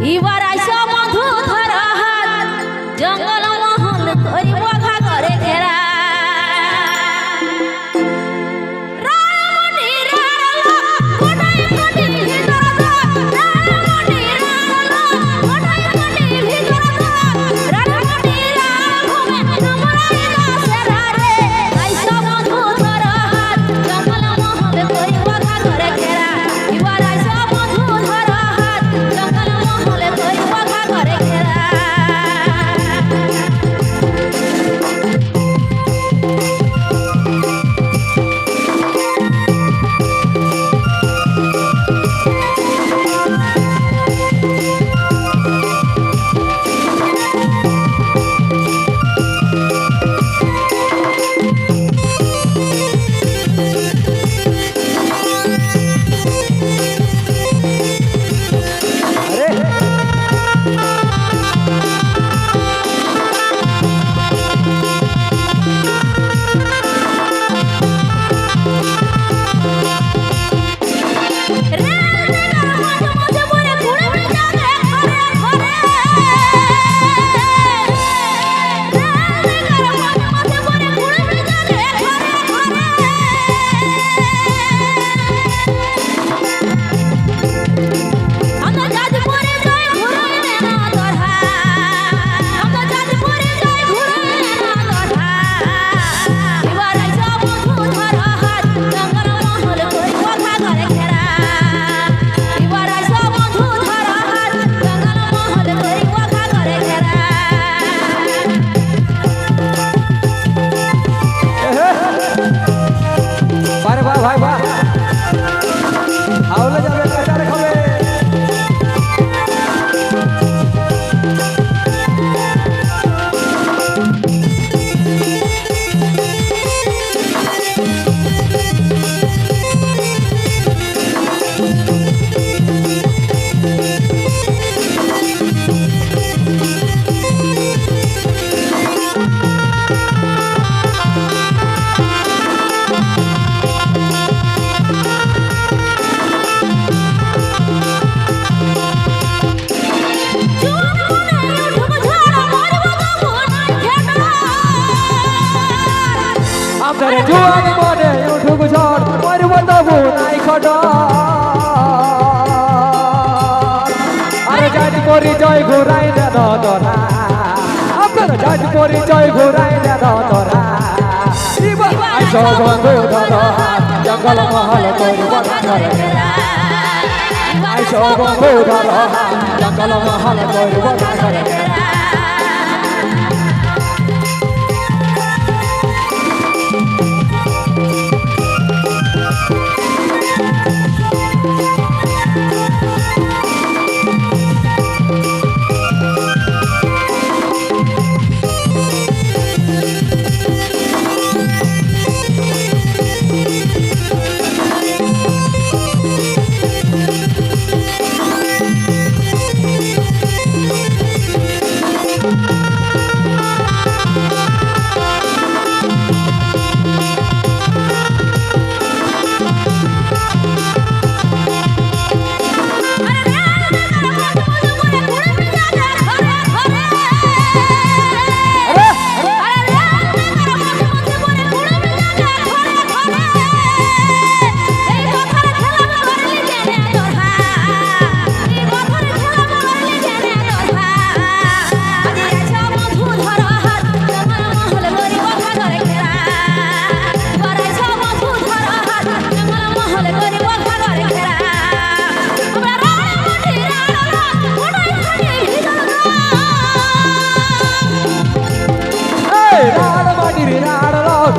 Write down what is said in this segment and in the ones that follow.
এবার আইস ต้อ আপনার জোয়ান মনে উঠুক ঝড় মরব তবু নাই খট আরে জাজ পরিচয় ঘুরাই দেন তোরা আপনার জাজ পরিচয় ঘুরাই দেন তোরা বন্ধু ধর, জঙ্গল মহল জঙ্গল মহল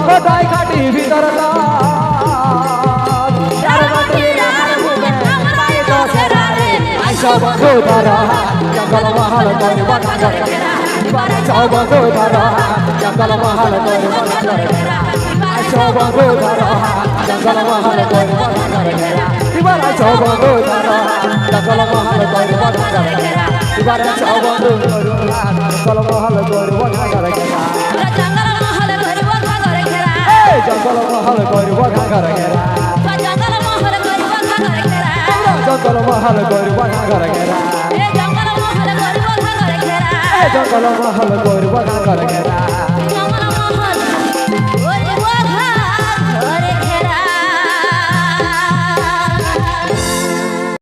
কোটাই কাটি ভিতর বন্ধু ধর জঙ্গল মহল করি বনা করে আইস বন্ধু ধর জঙ্গল মহল করি বনা করে আইস বন্ধু ধর জঙ্গল মহল করি বনা করে এবার আইস বন্ধু ধর জঙ্গল মহল করি বনা করে এবার আইস বন্ধু ধর জঙ্গল মহল করি বনা করে জঙ্গল মহল করব কাকার গেরা জঙ্গল মহল করব কাকার গেরা জঙ্গল মহল করব কাকার গেরা জঙ্গল মহল করব কাকার গেরা জঙ্গল মহল করব কাকার গেরা